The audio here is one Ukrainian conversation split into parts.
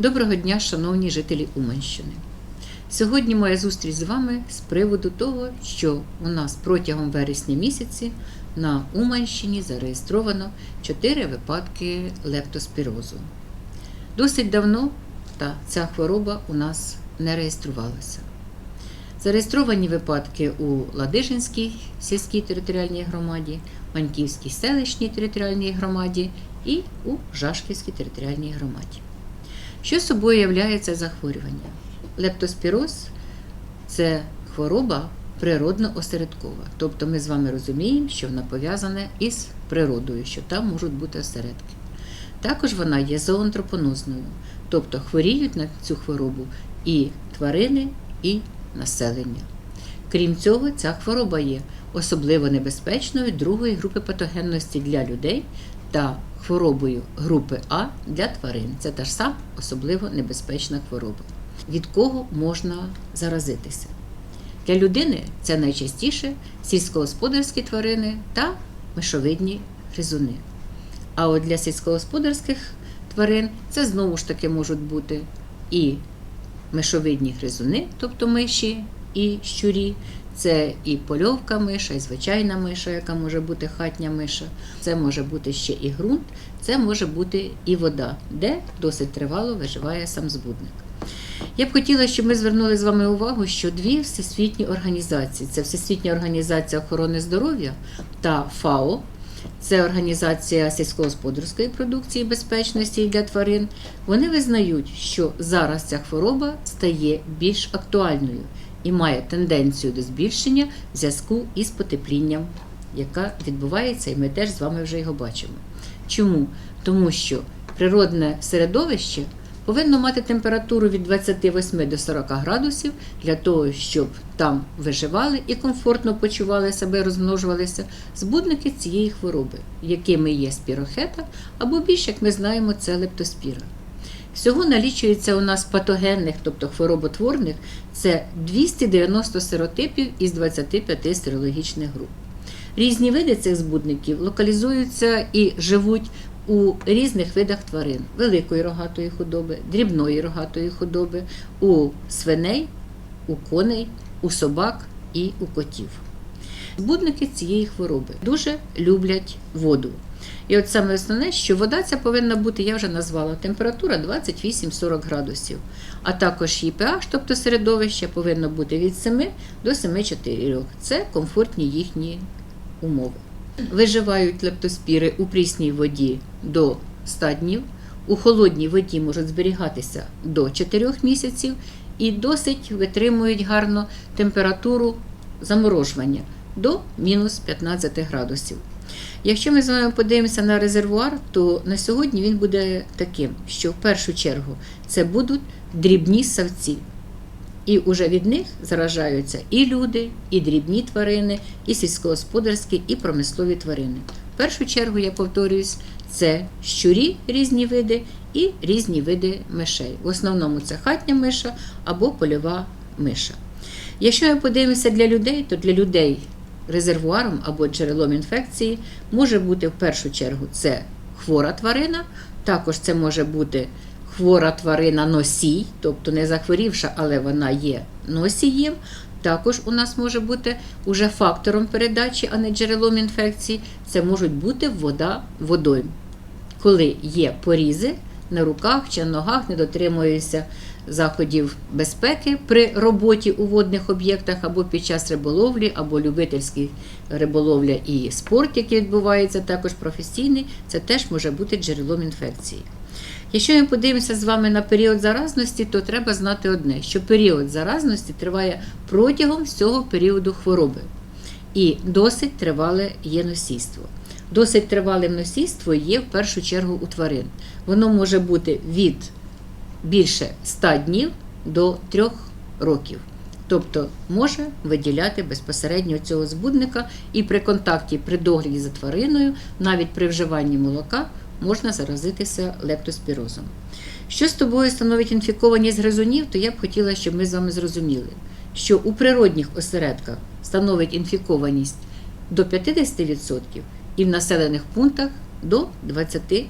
Доброго дня, шановні жителі Уманщини. Сьогодні моя зустріч з вами з приводу того, що у нас протягом вересня місяці на Уманщині зареєстровано 4 випадки лептоспірозу. Досить давно та ця хвороба у нас не реєструвалася. Зареєстровані випадки у Ладижинській сільській територіальній громаді, Маньківській селищній територіальній громаді і у Жашківській територіальній громаді. Що собою являє це захворювання? Лептоспіроз це хвороба природно осередкова. Тобто ми з вами розуміємо, що вона пов'язана із природою, що там можуть бути осередки. Також вона є зоонтропонозною, тобто хворіють на цю хворобу і тварини, і населення. Крім цього, ця хвороба є особливо небезпечною другої групи патогенності для людей та хворобою групи А для тварин. Це та ж сама особливо небезпечна хвороба. Від кого можна заразитися? Для людини це найчастіше сільськогосподарські тварини та мишовидні гризуни. А от для сільськогосподарських тварин це знову ж таки можуть бути і мишовидні гризуни, тобто миші і щурі. Це і польовка миша, і звичайна миша, яка може бути хатня миша. Це може бути ще і ґрунт, це може бути і вода, де досить тривало виживає сам збудник. Я б хотіла, щоб ми звернули з вами увагу, що дві всесвітні організації це Всесвітня організація охорони здоров'я та ФАО, це організація сільськогосподарської продукції безпечності для тварин. Вони визнають, що зараз ця хвороба стає більш актуальною і має тенденцію до збільшення в зв'язку із потеплінням, яка відбувається, і ми теж з вами вже його бачимо. Чому? Тому що природне середовище повинно мати температуру від 28 до 40 градусів для того, щоб там виживали і комфортно почували себе, розмножувалися збудники цієї хвороби, якими є спірохета, або більш, як ми знаємо, це лептоспіра. Всього налічується у нас патогенних, тобто хвороботворних, це 290 серотипів із 25 серологічних груп. Різні види цих збудників локалізуються і живуть у різних видах тварин: великої рогатої худоби, дрібної рогатої худоби, у свиней, у коней, у собак і у котів. Збудники цієї хвороби дуже люблять воду. І от саме основне, що вода ця повинна бути, я вже назвала, температура 28-40 градусів. А також її pH, тобто середовище, повинно бути від 7 до 7,4. Це комфортні їхні умови. Виживають лептоспіри у прісній воді до 100 днів, у холодній воді можуть зберігатися до 4 місяців і досить витримують гарно температуру заморожування до мінус 15 градусів. Якщо ми з вами подивимося на резервуар, то на сьогодні він буде таким, що в першу чергу це будуть дрібні савці. І вже від них заражаються і люди, і дрібні тварини, і сільськогосподарські, і промислові тварини. В першу чергу, я повторююсь, це щурі різні види і різні види мишей. В основному це хатня миша або польова миша. Якщо ми подивимося для людей, то для людей резервуаром або джерелом інфекції може бути в першу чергу це хвора тварина, також це може бути хвора тварина носій, тобто не захворівша, але вона є носієм. Також у нас може бути уже фактором передачі, а не джерелом інфекції. Це можуть бути вода водойм. Коли є порізи на руках чи ногах, не дотримуються заходів безпеки при роботі у водних об'єктах або під час риболовлі, або любительський риболовля і спорт, який відбувається, також професійний, це теж може бути джерелом інфекції. Якщо ми подивимося з вами на період заразності, то треба знати одне, що період заразності триває протягом всього періоду хвороби. І досить тривале є носійство. Досить тривале носійство є в першу чергу у тварин. Воно може бути від більше 100 днів до 3 років. Тобто може виділяти безпосередньо цього збудника, і при контакті, при догляді за твариною, навіть при вживанні молока, можна заразитися лептоспірозом. Що з тобою становить інфікованість гризунів, то я б хотіла, щоб ми з вами зрозуміли, що у природних осередках становить інфікованість до 50% і в населених пунктах до 25%.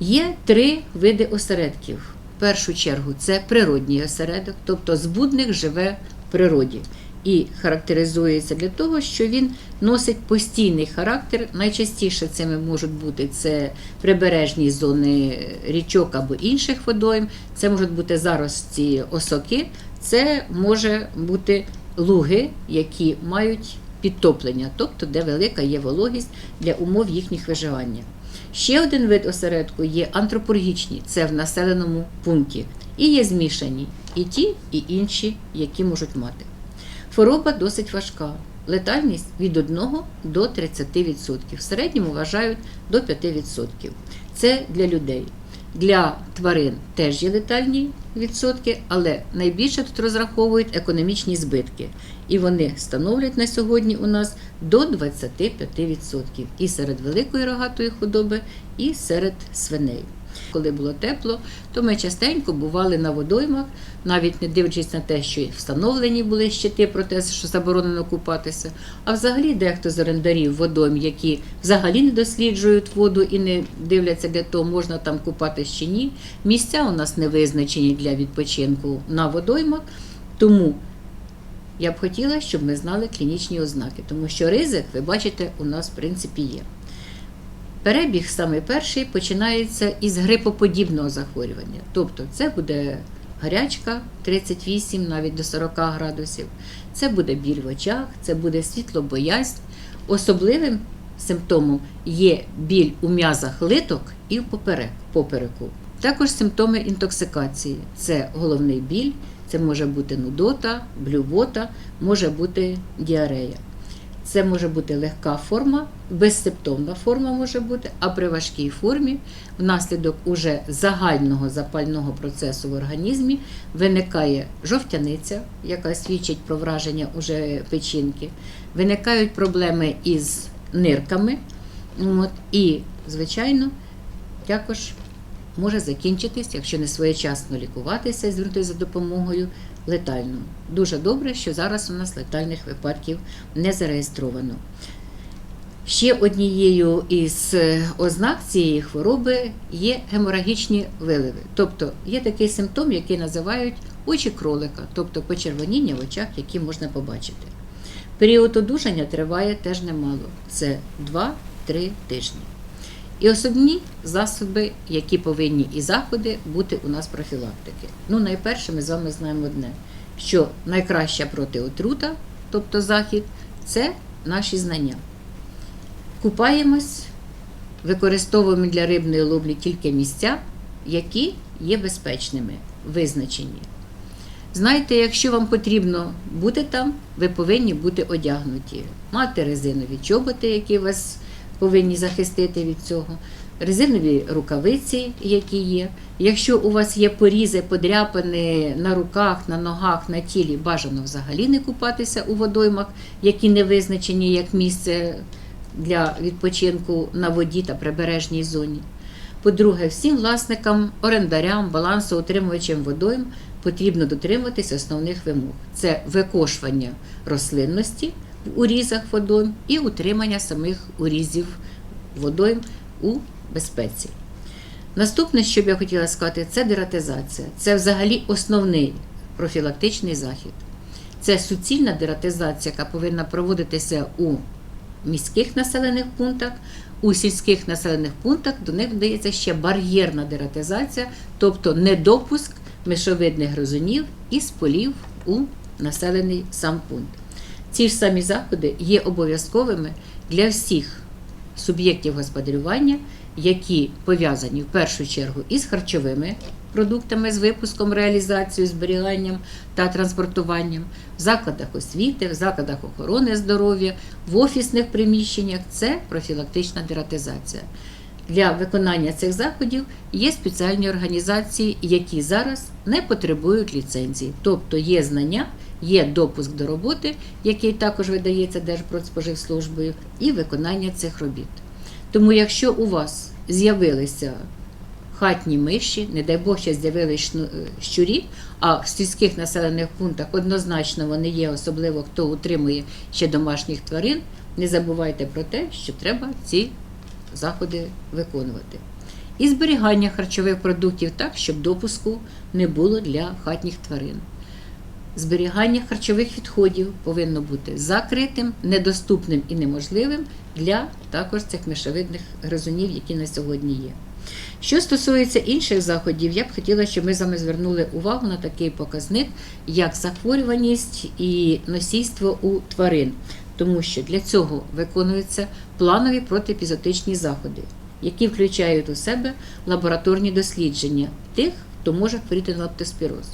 Є три види осередків. В першу чергу це природній осередок, тобто збудник живе в природі і характеризується для того, що він носить постійний характер. Найчастіше цими можуть бути це прибережні зони річок або інших водойм, це можуть бути зарості осоки, це може бути луги, які мають підтоплення, тобто де велика є вологість для умов їхніх виживання. Ще один вид осередку є антропургічні, це в населеному пункті. І є змішані і ті, і інші, які можуть мати. Хвороба досить важка. Летальність від 1 до 30%. В середньому вважають до 5%. Це для людей. Для тварин теж є летальні відсотки, але найбільше тут розраховують економічні збитки. І вони становлять на сьогодні у нас до 25% і серед великої рогатої худоби, і серед свиней. Коли було тепло, то ми частенько бували на водоймах, навіть не дивлячись на те, що встановлені були щити про те, що заборонено купатися. А взагалі дехто з орендарів водойм, які взагалі не досліджують воду і не дивляться для того, можна там купатися чи ні. Місця у нас не визначені для відпочинку на водоймах. Тому я б хотіла, щоб ми знали клінічні ознаки, тому що ризик, ви бачите, у нас в принципі є. Перебіг саме перший починається із грипоподібного захворювання. Тобто це буде гарячка 38 навіть до 40 градусів, це буде біль в очах, це буде світлобоязнь. Особливим симптомом є біль у м'язах литок і в попереку. Також симптоми інтоксикації це головний біль, це може бути нудота, блювота, може бути діарея. Це може бути легка форма, безсимптомна форма може бути, а при важкій формі, внаслідок уже загального запального процесу в організмі, виникає жовтяниця, яка свідчить про враження уже печінки, виникають проблеми із нирками. От, і, звичайно, також може закінчитись, якщо не своєчасно лікуватися і звернутися за допомогою летально. Дуже добре, що зараз у нас летальних випадків не зареєстровано. Ще однією із е, ознак цієї хвороби є геморагічні виливи. Тобто є такий симптом, який називають очі кролика, тобто почервоніння в очах, які можна побачити. Період одужання триває теж немало це 2-3 тижні. І основні засоби, які повинні і заходи бути у нас профілактики. Ну, найперше, ми з вами знаємо одне, що найкраща протиотрута, тобто захід, це наші знання. Купаємось, використовуємо для рибної ловлі тільки місця, які є безпечними, визначені. Знаєте, якщо вам потрібно бути там, ви повинні бути одягнуті, мати резинові чоботи, які вас повинні захистити від цього, резинові рукавиці, які є. Якщо у вас є порізи, подряпини на руках, на ногах, на тілі, бажано взагалі не купатися у водоймах, які не визначені як місце для відпочинку на воді та прибережній зоні. По-друге, всім власникам, орендарям, балансоутримувачам водойм потрібно дотримуватись основних вимог: це викошування рослинності урізах водойм і утримання самих урізів водойм у безпеці. Наступне, що б я хотіла сказати, це дератизація. Це взагалі основний профілактичний захід. Це суцільна дератизація, яка повинна проводитися у міських населених пунктах. У сільських населених пунктах до них додається ще бар'єрна дератизація, тобто недопуск мишовидних гризунів із полів у населений сам пункт. Ці ж самі заходи є обов'язковими для всіх суб'єктів господарювання, які пов'язані в першу чергу із харчовими продуктами, з випуском, реалізацією, зберіганням та транспортуванням, в закладах освіти, в закладах охорони здоров'я, в офісних приміщеннях це профілактична дератизація. Для виконання цих заходів є спеціальні організації, які зараз не потребують ліцензії, тобто є знання, є допуск до роботи, який також видається Держпродспоживслужбою, і виконання цих робіт. Тому, якщо у вас з'явилися хатні миші, не дай Бог, ще з'явились шну- е, щурі, а в сільських населених пунктах однозначно вони є, особливо хто утримує ще домашніх тварин, не забувайте про те, що треба ці заходи виконувати. і зберігання харчових продуктів так, щоб допуску не було для хатніх тварин. Зберігання харчових відходів повинно бути закритим, недоступним і неможливим для також цих мишевидних гризунів, які на сьогодні є. Що стосується інших заходів, я б хотіла, щоб ми з вами звернули увагу на такий показник, як захворюваність і носійство у тварин, тому що для цього виконуються планові протиепізотичні заходи, які включають у себе лабораторні дослідження тих, хто може хворіти на лептоспіроз.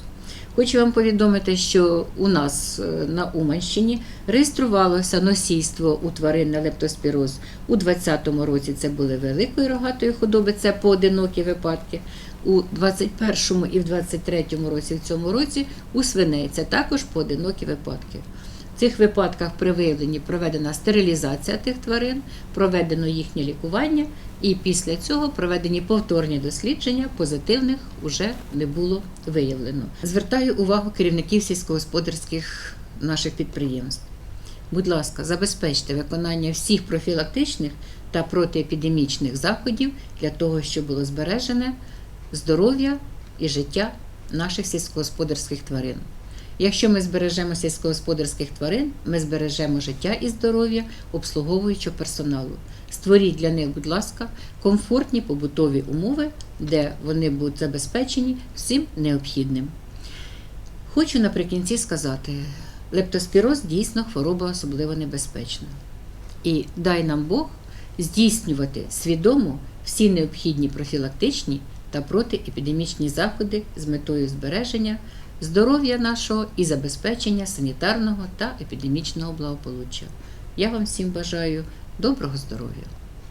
Хочу вам повідомити, що у нас е, на Уманщині реєструвалося носійство у тварин на лептоспіроз. У 2020 році це були великої рогатої худоби, це поодинокі випадки. У 21 і в 23 році в цьому році у свиней це також поодинокі випадки. Цих випадках при виявленні проведена стерилізація тих тварин, проведено їхнє лікування, і після цього проведені повторні дослідження, позитивних уже не було виявлено. Звертаю увагу керівників сільськогосподарських наших підприємств. Будь ласка, забезпечте виконання всіх профілактичних та протиепідемічних заходів для того, щоб було збережене здоров'я і життя наших сільськогосподарських тварин. Якщо ми збережемо сільськогосподарських тварин, ми збережемо життя і здоров'я обслуговуючого персоналу. Створіть для них, будь ласка, комфортні побутові умови, де вони будуть забезпечені всім необхідним. Хочу наприкінці сказати, лептоспіроз дійсно хвороба особливо небезпечна. І дай нам Бог здійснювати свідомо всі необхідні профілактичні та протиепідемічні заходи з метою збереження здоров'я нашого і забезпечення санітарного та епідемічного благополуччя. Я вам всім бажаю доброго здоров'я!